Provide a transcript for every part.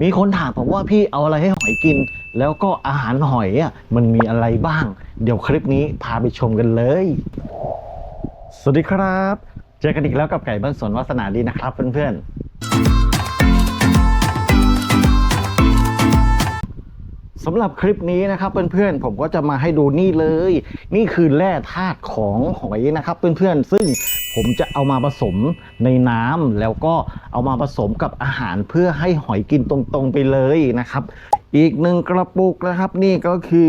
มีคนถามผมว่าพี่เอาอะไรให้หอยกิน แล้วก็อาหารหอยอะมันมีอะไรบ้าง เดี๋ยวคลิปนี้พาไปชมกันเลย สวัสดีครับ เจอกันอีกแล้วกับไก่บ้านสวนวาสนาดีนะครับเพื่อนๆ สำหรับคลิปนี้นะครับเพื่อนๆผมก็จะมาให้ดูนี่เลย นี่คือแร่ธาตุของหอยนะครับเพื่อนๆซึ่งผมจะเอามาผสมในน้ำแล้วก็เอามาผสมกับอาหารเพื่อให้หอยกินตรงๆไปเลยนะครับ อีกหนึ่งกระปุกนะครับ นี่ก็คือ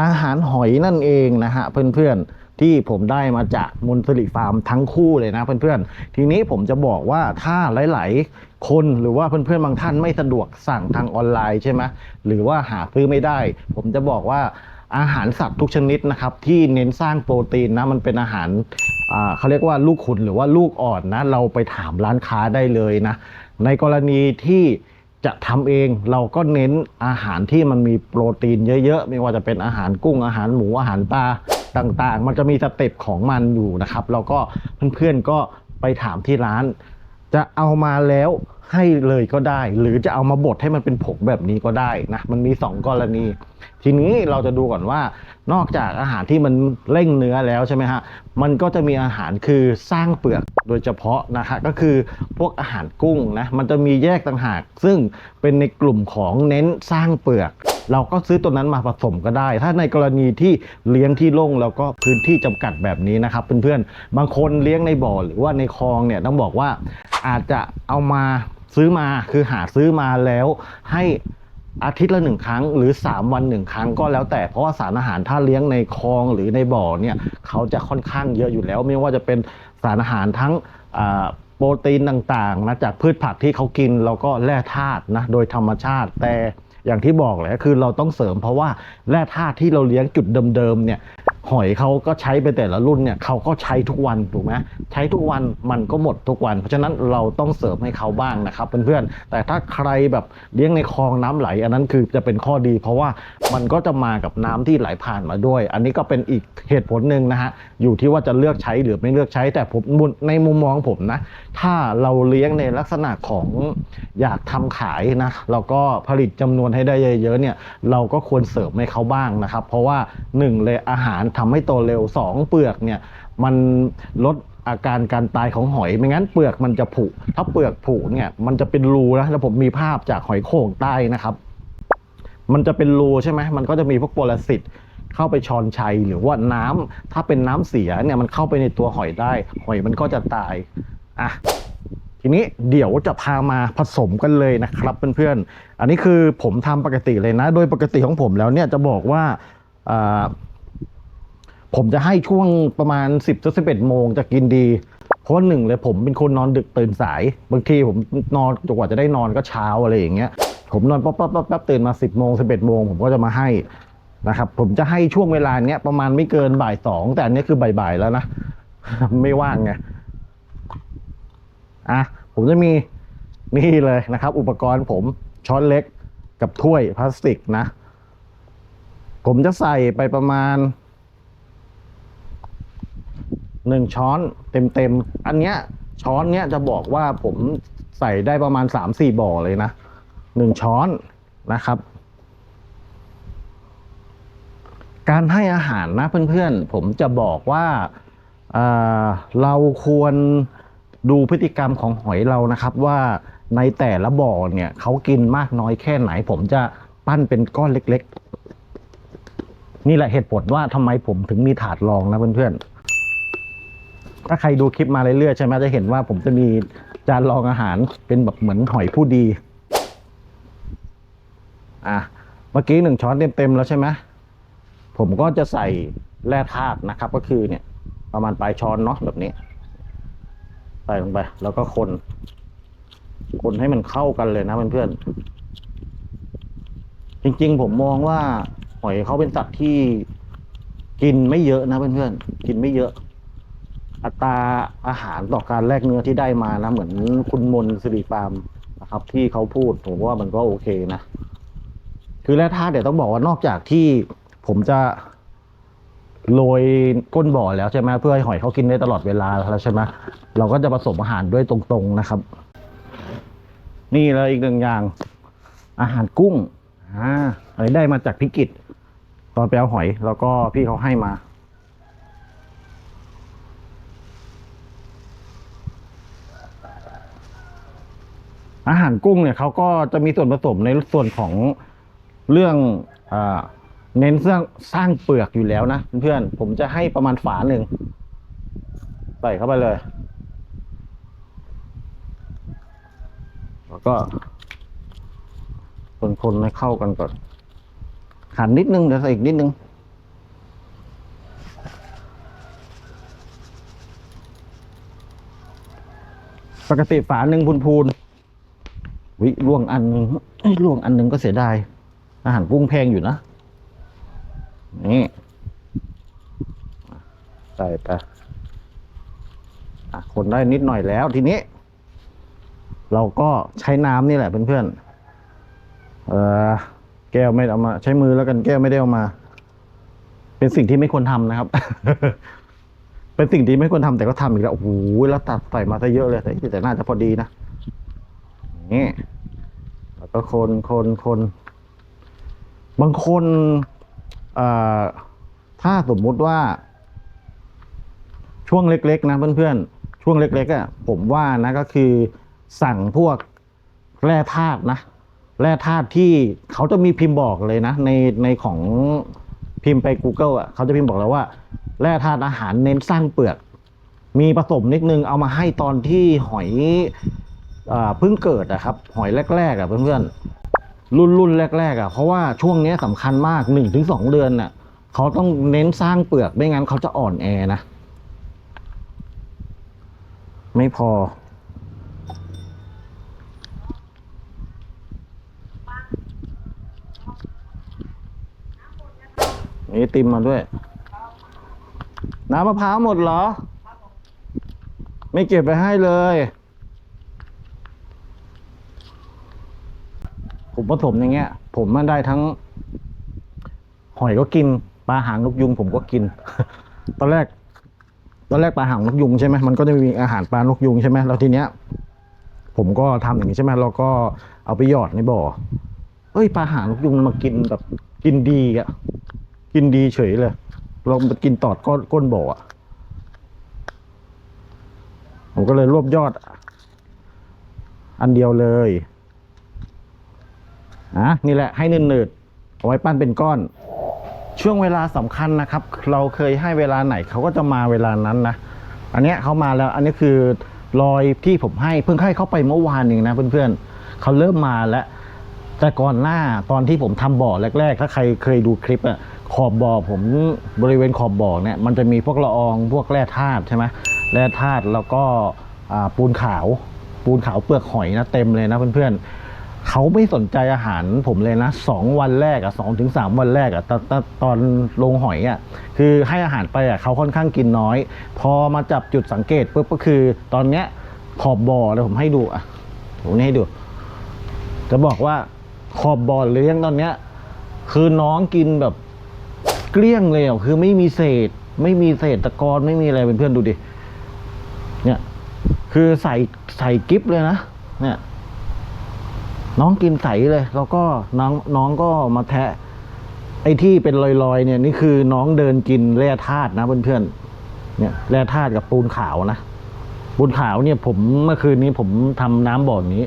อาหารหอยนั่นเองนะฮะเพื่อนๆ ที่ผมได้มาจากมุนสิริฟาร์มทั้งคู่เลยนะเพื่อนๆ ทีนี้ผมจะบอกว่าถ้าหลาย ๆ คนหรือว่าเพื่อนๆบางท่านไม่สะดวกสั่งทางออนไลน์ใช่ไหมหรือว่าหาซื้อไม่ได้ ผมจะบอกว่าอาหารสัตว์ทุกชนิดนะครับที่เน้นสร้างโปรตีนนะมันเป็นอาหารเขาเรียกว่าลูกขุนหรือว่าลูกอ่อนนะเราไปถามร้านค้าได้เลยนะ ในกรณีที่จะทำเองเราก็เน้นอาหารที่มันมีโปรตีนเยอะๆ ไม่ว่าจะเป็นอาหารกุ้งอาหารหมูอาหารปลา ต่างๆ มันจะมีสเต็ปของมันอยู่นะครับ แล้วก็เพื่อนๆก็ไปถามที่ร้าน จะเอามาแล้วให้เลยก็ได้ หรือจะเอามาบดให้มันเป็นผงแบบนี้ก็ได้นะมันมี 2 กรณี ทีนี้เราจะดูก่อนว่า นอกจากอาหารที่มันเร่งเนื้อแล้วใช่ไหมฮะมันก็จะมีอาหารคือสร้างเปลือกโดยเฉพาะนะฮะก็คือพวกอาหารกุ้งนะมันจะมีแยกต่างหาก ซึ่งเป็นในกลุ่มของเน้นสร้างเปลือก เราก็ซื้อตัวนั้นมาผสมก็ได้ ถ้าในกรณีที่เลี้ยงที่โล่งแล้วก็พื้นที่จำกัดแบบนี้นะครับเพื่อนๆ บางคนเลี้ยงในบ่อหรือว่าในคลองเนี่ยต้องบอกว่าอาจจะเอามาซื้อมาคือหาซื้อมาแล้วให้อาทิตย์ละหนึ่งครั้งหรือ 3 วันหนึ่งครั้งก็แล้วแต่เพราะว่าสารอาหารถ้าเลี้ยงในคลองหรือในบ่อเนี่ยเขาจะค่อนข้างเยอะอยู่แล้ว ไม่ว่าจะเป็นสารอาหารทั้งโปรตีนต่างๆนะจากพืชผักที่เขากินแล้วก็แร่ธาตุนะโดยธรรมชาติแต่ อย่างที่บอกแหละคือเราต้องเสริมเพราะว่าแร่ธาตุที่เราเลี้ยงจุดเดิมๆเนี่ย หอยเขาก็ใช้ไปแต่ละรุ่นเนี่ยเขาก็ใช้ทุกวันถูกไหมใช้ทุกวันมันก็หมดทุกวัน เพราะฉะนั้นเราต้องเสริมให้เขาบ้างนะครับเพื่อนๆแต่ถ้าใครแบบเลี้ยงในคลองน้ำไหล อันนั้นคือจะเป็นข้อดี เพราะว่ามันก็จะมากับน้ำที่ไหลผ่านมาด้วย อันนี้ก็เป็นอีกเหตุผลหนึ่งนะฮะอยู่ที่ว่าจะเลือกใช้หรือไม่เลือกใช้แต่ผมในมุมมองผมนะ ถ้าเราเลี้ยงในลักษณะของอยากทำขายนะแล้วก็ผลิตจำนวนให้ได้เยอะๆเนี่ยเราก็ควรเสริมให้เขาบ้างนะครับ เพราะว่าหนึ่งเลยอาหารททำให้โตเร็วสองเปลือกเนี่ยมันลดอาการการตายของหอย ไม่งั้นเปลือกมันจะผุ ถ้าเปลือกผุเนี่ยมันจะเป็นรูนะ แล้วผมมีภาพจากหอยโข่งใต้นะครับ มันจะเป็นรูใช่ไหมมันก็จะมีพวกปรสิตเข้าไปชอนชัยหรือว่าน้ำถ้าเป็นน้ำเสียเนี่ยมันเข้าไปในตัวหอยได้ หอยมันก็จะตาย อะ ทีนี้เดี๋ยวจะพามาผสมกันเลยนะครับเพื่อนๆ อันนี้คือผมทำปกติเลยนะ โดยปกติของผมแล้วเนี่ยจะบอกว่าอ่า ผมจะให้ช่วงประมาณ 10บสิบเอ็ดโมงจะกินดี เพราะหนึ่งเลยผมเป็นคนนอนดึกตื่นสาย บางทีผมนอนจนกว่าจะได้นอนก็เช้าอะไรอย่างเงี้ย ผมนอนป๊อปป๊อปป๊อปป๊อปตื่นมา 10บโมงสิบเอ็ดโมงผมก็จะมาให้นะครับ ผมจะให้ช่วงเวลาเนี้ยประมาณไม่เกินบ่ายสองแต่อันนี้คือบ่ายๆแล้วนะ ไม่ว่างไง อะ ผมจะมีนี่เลยนะครับ อุปกรณ์ผมช้อนเล็กกับถ้วยพลาสติกนะ ผมจะใส่ไปประมาณ หนึ่งช้อนเต็มๆอันเนี้ยช้อนเนี้ยจะบอกว่าผมใส่ได้ประมาณสามสี่บ่อเลยนะหนึ่งช้อนนะครับ การให้อาหารนะเพื่อนๆ ผมจะบอกว่าอ่าเราควรดูพฤติกรรมของหอยเรานะครับ ว่าในแต่ละบ่อเนี่ยเขากินมากน้อยแค่ไหน ผมจะปั้นเป็นก้อนเล็ก ๆ นี่แหละเหตุผลว่าทำไมผมถึงมีถาดรองนะเพื่อนๆ ถ้าใครดูคลิปมาเรื่อยๆใช่ไหมจะเห็นว่าผมจะมีจานรองอาหารเป็นแบบเหมือนหอยผู้ดี อะ เมื่อกี้หนึ่งช้อนเต็มๆแล้วใช่ไหมผมก็จะใส่แร่ธาตุนะครับ ก็คือเนี่ย ประมาณปลายช้อนเนาะแบบนี้ ใส่ลงไป แล้วก็คน คนให้มันเข้ากันเลยนะเพื่อนๆจริง ๆ ผมมองว่าหอยเขาเป็นสัตว์ที่กินไม่เยอะนะเพื่อนๆกินไม่เยอะ อัตราอาหารต่อการแลกเนื้อที่ได้มานะ เหมือนคุณมนสิริฟาร์มนะครับ ที่เขาพูดผมว่ามันก็โอเคนะ คือแร่ธาตุเดี๋ยวต้องบอกว่านอกจากที่ผมจะโรยก้นบ่อแล้วใช่ไหมเพื่อให้หอยเขากินได้ตลอดเวลาแล้วใช่ไหมเราก็จะผสมอาหารด้วยตรงๆนะครับ นี่เลยอีกหนึ่งอย่าง อาหารกุ้งอ่าอันนี้ได้มาจากพิกิตตอนไปเอาหอย แล้วก็พี่เขาให้มา อาหารกุ้งเนี่ยเขาก็จะมีส่วนผสมในส่วนของเรื่องอเน้นสร้างสร้างเปลือกอยู่แล้วนะเพื่อนๆผมจะให้ประมาณฝาหนึ่งใส่เข้าไปเลย แล้วก็คนๆให้เข้ากันก่อนขันนิดนึงเดี๋ยวใส่อีกนิดนึงปกติฝาหนึ่งพูนๆ วิล่วงอันหนึ่งเอ้ล่วงอันหนึ่งก็เสียดาย อาหารกุ้งแพงอยู่นะ นี่ใส่ไปคนได้นิดหน่อยแล้วทีนี้ เราก็ใช้น้ำนี่แหละเพื่อนๆเออแก้วไม่เอามา ใช้มือแล้วกันแก้วไม่ได้เอามา เป็นสิ่งที่ไม่ควรทำนะครับ เป็นสิ่งที่ไม่ควรทำแต่ก็ทำอีกแล้วโอ้โหแล้วตัดใส่มาซะเยอะเลยแต่แต่น่าจะพอดีนะ นี่แล้วก็คนคนคนบางคนถ้าสมมุติว่า ช่วงเล็ก ๆ นะเพื่อนๆ ช่วงเล็กๆอะผมว่านะก็คือสั่งพวกแร่ธาตุนะแร่ธาตุที่เขาจะมีพิมพ์บอกเลยนะ ในในของพิมพ์ไป Google อะเขาจะพิมพ์บอกแล้วว่า แร่ธาตุอาหารเน้นสร้างเปลือก มีผสมนิดนึงเอามาให้ตอนที่หอย เพิ่งเกิดอะครับหอยแรกๆอะเพื่อนๆรุ่นรุ่นแรกๆอะเพราะว่าช่วงนี้ยสำคัญมากหนึ่งถึงสองเดือนน่ะเขาต้องเน้นสร้างเปลือกไม่งั้นเขาจะอ่อนแอนะไม่พอ นี่ติมมาด้วย น้ำมะพร้าวหมดเหรอ ไม่เก็บไปให้เลย ผสมอย่างเงี้ย ผมมันได้ทั้ง หอยก็กินปลาหางนกยุง ผมก็กิน ตอนแรก ตอนแรกปลาหางนกยุงใช่ไหมมันก็จะมีอาหารปลานกยุงใช่ไหมแล้วทีเนี้ย ผมก็ทำอย่างนี้ใช่ไหมเราก็เอาไปหยอดในบ่อเอ้ยปลาหางนกยุงมันมากินแบบกินดีอะกินดีเฉยเลยเราไปกินตอดก้นก้นบ่ออะผมก็เลยรวบยอด อันเดียวเลย อะนี่แหละให้เนืดๆเอาไว้ปั้นเป็นก้อน ช่วงเวลาสำคัญนะครับ เราเคยให้เวลาไหนเขาก็จะมาเวลานั้นนะอันเนี้ยเขามาแล้วอันนี้คือรอยที่ผมให้เพิ่งให้เขาไปเมื่อวานเองนะเพื่อนๆเขาเริ่มมาแล้ว แต่ก่อนหน้าตอนที่ผมทำบ่อแรก ๆ ถ้าใครเคยดูคลิปอะขอบบ่อผมบริเวณขอบบ่อเนี่ยมันจะมีพวกละอองพวกแร่ธาตุใช่ไหมแร่ธาตุแล้วก็ปูนขาว ปูนขาวเปลือกหอยนะเต็มเลยนะเพื่อนๆ เขาไม่สนใจอาหารผมเลยนะสองวันแรกอะสองถึงสามวันแรกอะตอนตอนตอนลงหอยอะคือให้อาหารไปอะเขาค่อนข้างกินน้อย พอมาจับจุดสังเกตปุ๊บก็คือ ตอนเนี้ยขอบบ่อเลยผมให้ดูอะผมนี่ให้ดู จะบอกว่าขอบบ่อเลี้ยงตอนเนี้ย คือน้องกินแบบเกลี้ยงเลยอะคือไม่มีเศษ ไม่มีเศษตะกอนไม่มีอะไรเป็นเพื่อนดูดิเนี่ย คือใส่ใส่กิฟเลยนะเนี่ย น้องกินใสเลย แล้วก็น้องน้องก็มาแทะ ไอ้ที่เป็นลอยๆ เนี่ยนี่คือน้องเดินกินแร่ธาตุนะเพื่อนๆเนี่ยแร่ธาตุกับปูนขาวนะปูนขาวเนี่ยผมเมื่อคืนนี้ผมทำน้ำบ่อนี้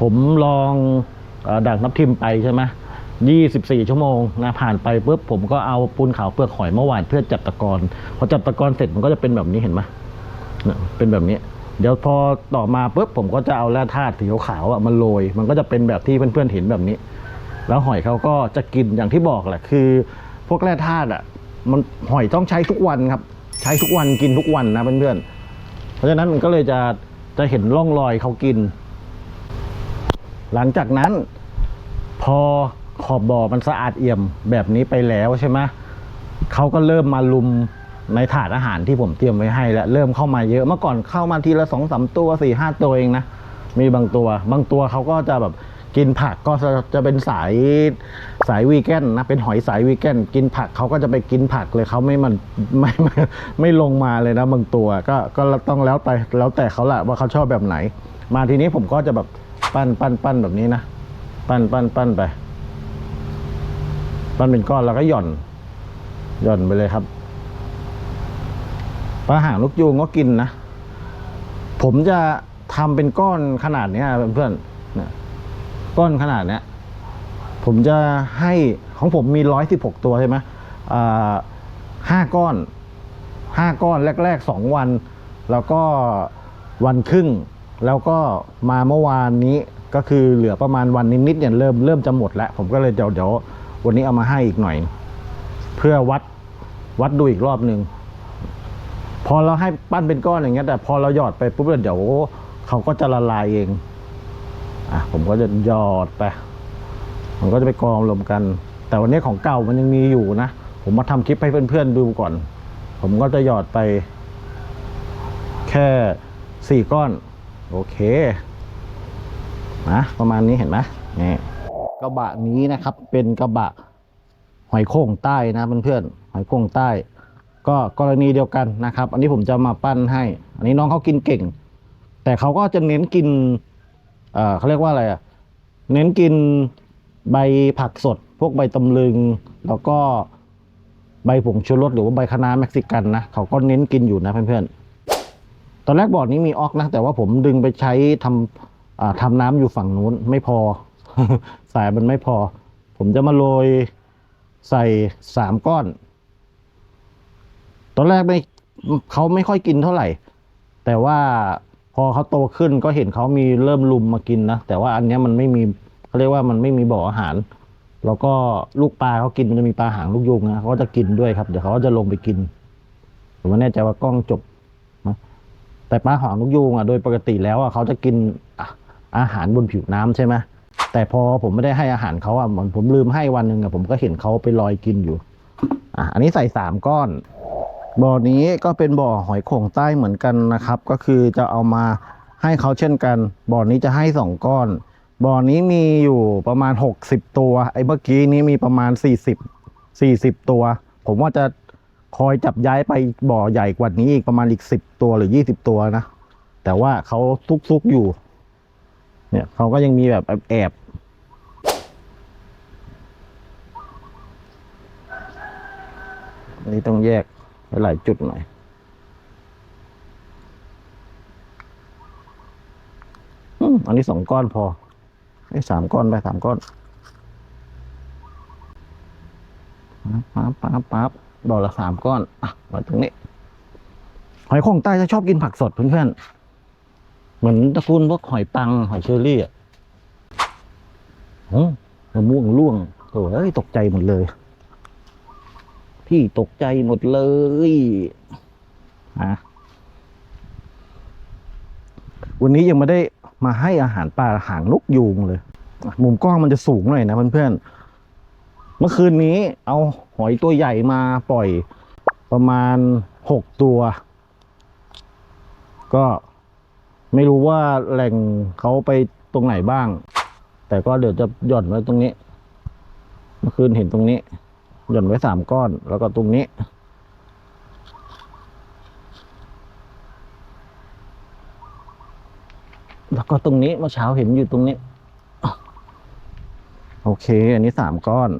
ผมลองออดักน้ำทิมไปใช่ไหมยี่สิบสี่ชั่วโมงนะผ่านไปปุ๊บผมก็เอาปูนขาวเปลือกหอยเมื่อวานเพื่อจับตะกอนพอจับตะกอนเสร็จมันก็จะเป็นแบบนี้เห็นไหมเป็นแบบนี้ เดี๋ยวพอต่อมาปุ๊บผมก็จะเอาแร่ธาตุสีขาวๆอะมาโรยมันก็จะเป็นแบบที่เพื่อนๆเห็นแบบนี้ แล้วหอยเขาก็จะกินอย่างที่บอกแหละคือ พวกแร่ธาตุอะมันหอยต้องใช้ทุกวันครับ ใช้ทุกวันกินทุกวันนะเพื่อนๆเพราะฉะนั้นมันก็เลยจะจะเห็นร่องรอยเขากิน หลังจากนั้น พอขอบบ่อมันสะอาดเอี่ยมแบบนี้ไปแล้วใช่ไหมเขาก็เริ่มมาลุม ในถาดอาหารที่ผมเตรียมไว้ให้แล้วเริ่มเข้ามาเยอะเมื่อก่อนเข้ามาทีละสองสามตัวสี่ห้าตัวเองนะมีบางตัว บางตัวเขาก็จะแบบกินผักก็จะจะเป็นสายสายวีแกนนะเป็นหอยสายวีแกนกินผักเขาก็จะไปกินผักเลยเขาไม่มันไม่ไม่ไม่ลงมาเลยนะบางตัวก็ก็ต้องแล้วแต่แล้วแต่เขาแหละว่าเขาชอบแบบไหน มาทีนี้ผมก็จะแบบปั้นปั้นปั้นแบบนี้นะปั้นปั้นปั้นไปปั้นเป็นก้อนแล้วก็หย่อนหย่อนไปเลยครับ ปลาหางลูกยูงก็กินนะ ผมจะทำเป็นก้อนขนาดเนี้ยเพื่อนๆก้อนขนาดเนี้ยผมจะให้ของผมมีร้อยสิบหกตัวใช่ไหมห้าก้อนห้าก้อนแรกๆสองวัน แล้วก็วันครึ่ง แล้วก็มาเมื่อวานนี้ก็คือเหลือประมาณวันนิดๆเนี่ยเริ่มเริ่มจะหมดแล้ว ผมก็เลยเดี๋ยวเดี๋ยววันนี้เอามาให้อีกหน่อย เพื่อวัดวัดดูอีกรอบหนึ่ง พอเราให้ปั้นเป็นก้อนอย่างเงี้ยแต่พอเราหยอดไปปุ๊บเดี๋ยวเขาก็จะละลายเองอะผมก็จะหยอดไป มันก็จะไปกองรวมกัน แต่วันนี้ของเก่ามันยังมีอยู่นะ ผมมาทำคลิปให้เพื่อนๆดูก่อน ผมก็จะหยอดไป แค่สี่ก้อน โอเคนะประมาณนี้เห็นไหมนี่กระบะนี้นะครับ เป็นกระบะหอยโข่งใต้นะเพื่อนๆหอยโข่งใต้ ก็กรณีเดียวกันนะครับ อันนี้ผมจะมาปั้นให้ อันนี้น้องเขากินเก่ง แต่เขาก็จะเน้นกินเขาเรียกว่าอะไรอะเน้นกินใบผักสด พวกใบตำลึง แล้วก็ใบผงชูรสหรือว่าใบคะน้าเม็กซิกันนะเขาก็เน้นกินอยู่นะเพื่อนๆ ตอนแรกบ่อนี้มีออกนะ แต่ว่าผมดึงไปใช้ทำทำน้ำอยู่ฝั่งนู้นไม่พอ สายมันไม่พอ ผมจะมาโรยใส่สามก้อน อนแรกไม่เขาไม่ค่อยกินเท่าไหร่ แต่ว่าพอเขาโตขึ้นก็เห็นเขามีเริ่มลุมมากินนะ แต่ว่าอันนี้มันไม่มีเขาเรียกว่ามันไม่มีบ่ออาหาร แล้วก็ลูกปลาเขากินมันจะมีปลาหางลูกยุงนะเขาจะกินด้วยครับ เดี๋ยวเขาจะลงไปกินผมไม่แน่ใจว่ากล้องจบนะแต่ปลาหางลูกยุงอะโดยปกติแล้วอะเขาจะกินอาหารบนผิวน้ำใช่ไหมแต่พอผมไม่ได้ให้อาหารเขาอะเหมือนผมลืมให้วันหนึ่งอะผมก็เห็นเขาไปลอยกินอยู่อะอันนี้ใส่สามก้อน บ่อนี้ก็เป็นบ่อหอยโข่งใต้เหมือนกันนะครับ ก็คือจะเอามาให้เขาเช่นกัน บ่อนี้จะให้สองก้อน บ่อนี้มีอยู่ประมาณหกสิบตัว ไอ้เมื่อกี้นี้มีประมาณสี่สิบสี่สิบตัว ผมว่าจะคอยจับย้ายไปบ่อใหญ่กว่านี้อีกประมาณอีกสิบตัวหรือยี่สิบตัวนะ แต่ว่าเขาซุกๆอยู่ เนี่ยเขาก็ยังมีแบบแอบๆนนี้ต้องแยก หลายจุดหน่อยอันนี้สองก้อนพอไอ้สามก้อนไปสามก้อนปั๊บปั๊บปั๊บดอกละสามก้อนอะไว้ตรงนี้หอยโข่งใต้จะชอบกินผักสดเพื่อนๆเหมือนตระกูลพวกหอยปังหอยเชอรี่อะโอ้มะม่วงร่วงโอ้ยตกใจหมดเลย พี่ตกใจหมดเลยฮะวันนี้ยังไม่ได้มาให้อาหารปลาหางนกยูงเลย มุมกล้องมันจะสูงหน่อยนะเพื่อนๆเมื่อคืนนี้เอาหอยตัวใหญ่มาปล่อยประมาณหกตัว ก็ไม่รู้ว่าแหล่งเขาไปตรงไหนบ้าง แต่ก็เดี๋ยวจะหย่อนไว้ตรงนี้ เมื่อคืนเห็นตรงนี้ หย่อนไว้สามก้อน แล้วก็ตรงนี้ แล้วก็ตรงนี้เมื่อเช้าเห็นอยู่ตรงนี้ โอเค อันนี้สามก้อน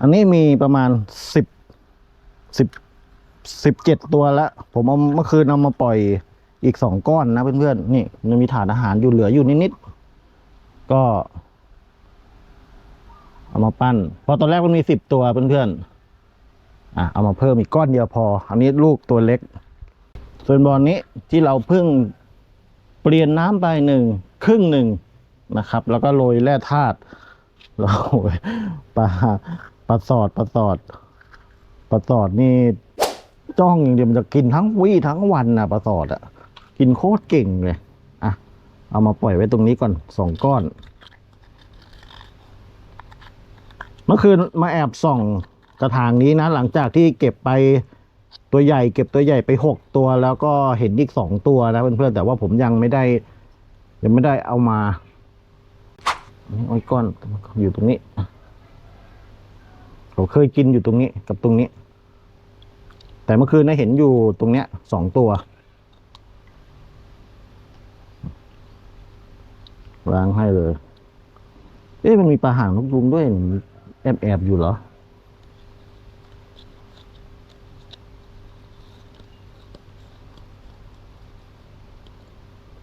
อันนี้มีประมาณสิบสิบสิบเจ็ดตัวแล้ว ผมเอาเมื่อคืนเอามาปล่อยอีกสองก้อนนะเพื่อนๆนี่มันมีถาดอาหารอยู่เหลืออยู่นิดๆก็ เอามาปั้นพราะตอนแรกมันมีสิบตัวเพื่อนๆอะเอามาเพิ่มอีกก้อนเดียวพอ อันนี้ลูกตัวเล็ก ส่วนบอลนี้ที่เราเพิ่งเปลี่ยนน้ำไปหนึ่งครึ่งหนึ่งนะครับ แล้วก็โรยแร่ธาตุแล้วโอ้ยปลาปลาสอดปลาสอดปลาสอดนี่จ้องอย่างเดียวมันจะกินทั้งวี่ทั้งวันนะปลาสอดอะกินโคตรเก่งเลยอะเอามาปล่อยไว้ตรงนี้ก่อนสองก้อน เมื่อคืนมาแอบส่องกระถางนี้นะ หลังจากที่เก็บไปตัวใหญ่ เก็บตัวใหญ่ไปหกตัว แล้วก็เห็นอีกสองตัวนะเพื่อนๆแต่ว่าผมยังไม่ได้ ยังไม่ได้เอามานี่อ้อยก้อนอยู่ตรงนี้ผมเคยกินอยู่ตรงนี้กับตรงนี้ แต่เมื่อคืนนะเห็นอยู่ตรงเนี้ยสองตัววางให้เลย เอ๊ะมันมีปลาหางนกยุงด้วย แอบแอบอยู่เหรอ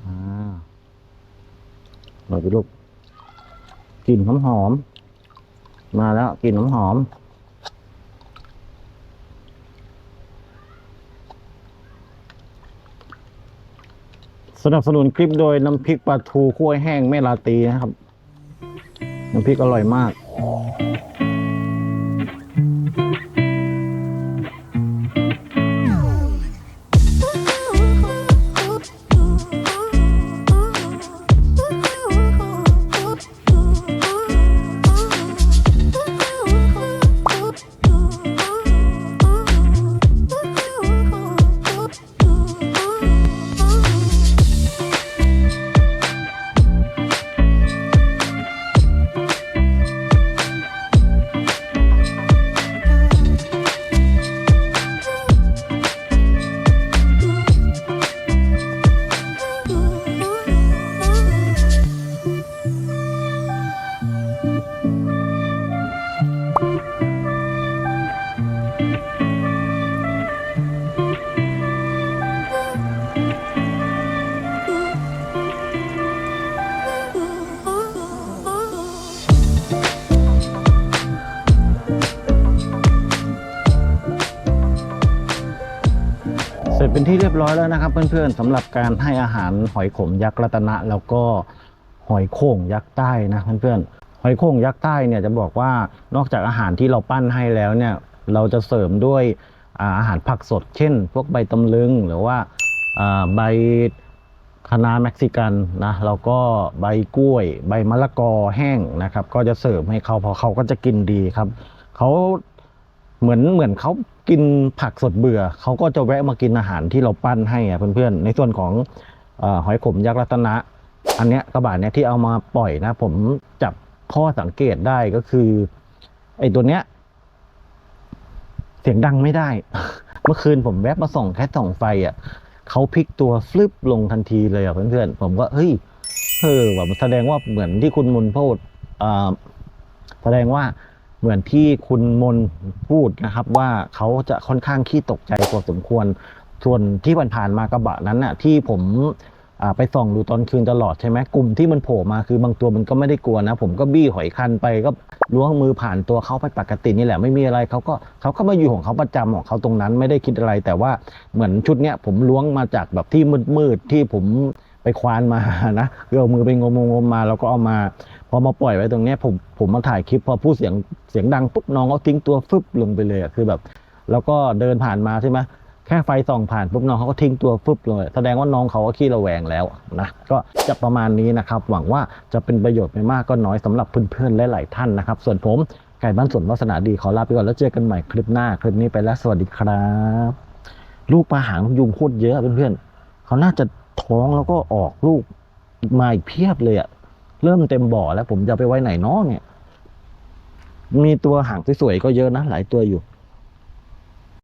อ่าเราไปลูกกลิ่นหอมหอม มาแล้วกลิ่นหอมหอมสนับสนุนคลิปโดยน้ำพริกปลาทูคั่วแห้งแม่ลาตีนะครับ น้ำพริกอร่อยมาก ยบร้อยแล้วนะครับ เพื่อนๆสำหรับการให้อาหารหอยขมยักษ์รัตนะ แล้วก็หอยโข่งยักษ์ใต้นะเพื่อนๆหอยโข่งยักษ์ใต้เนี่ยจะบอกว่านอกจากอาหารที่เราปั้นให้แล้วเนี่ยเราจะเสริมด้วยอาอาหารผักสด เช่น พวกใบตำลึงหรือว่าอ่าใบคะน้าเม็กซิกันนะแล้วก็ใบกล้วย ใบมะละกอแห้งนะครับ ก็จะเสริมให้เขาเพราะเขาก็จะกินดีครับเขาเหมือนเหมือนเขา กินผักสดเบื่อ เขาก็จะแวะมากินอาหารที่เราปั้นให้อะเพื่อนๆ ในส่วนของอหอยขมยักษ์รัตนะ อันเนี้ยกระบะเนี้ยที่เอามาปล่อยนะ ผมจับข้อสังเกตได้ก็คือไอ้ตัวเนี้ย เสียงดังไม่ได้ เมื่อคืนผมแวบมาส่องแค่ส่องไฟอะเขาพลิกตัวฟลิปลงทันทีเลยอะเพื่อนๆ ผมก็เฮ้ยเออแบบแสดงว่าเหมือนที่คุณมุนพูดอ่าแสดงว่า เหมือนที่คุณมนพูดนะครับว่าเขาจะค่อนข้างขี้ตกใจพอสมควร ส่วนที่ผ่านๆมากระบะนั้นน่ะที่ผมไปส่องดูตอนคืนตลอดใช่ไหมกลุ่มที่มันโผล่มาคือบางตัวมันก็ไม่ได้กลัวนะ ผมก็บี้หอยคันไปก็ล้วงมือผ่านตัวเขาไปปกตินี่แหละไม่มีอะไรเขาก็เขาก็มาอยู่ของเขาประจำของเขาตรงนั้นไม่ได้คิดอะไร แต่ว่าเหมือนชุดเนี้ยผมล้วงมาจากแบบที่มืดๆที่ผมไปควานมานะเอามือไปงมงมๆมาแล้วก็เอามา พอมาปล่อยไว้ตรงนี้ผมผมมาถ่ายคลิปพอพูดเสียงเสียงดังปุ๊บน้องเขาทิ้งตัวฟึบลงไปเลยอะคือแบบ แล้วก็เดินผ่านมาใช่ไหมแค่ไฟส่องผ่านปุ๊บน้องเขาก็ทิ้งตัวฟึบเลยแสดงว่าน้องเขาก็ขี้ระแวงแล้วนะก็จะประมาณนี้นะครับ หวังว่าจะเป็นประโยชน์ไม่มากก็น้อยสำหรับเพื่อนๆหลายๆท่านนะครับ ส่วนผมไก่บ้านสวนวาสนาดีขอลาไปก่อนแล้วเจอกันใหม่คลิปหน้าคลิปนี้ไปแล้วสวัสดีครับ ลูกปลาหางยุงโคตรเยอะเพื่อนๆเขาน่าจะท้องแล้วก็ออกลูกมาอีกเพียบเลยอะ เริ่มเต็มบ่อแล้วผมจะไปไว้ไหนน้องเนี่ย มีตัวหางสวยๆก็เยอะนะหลายตัวอยู่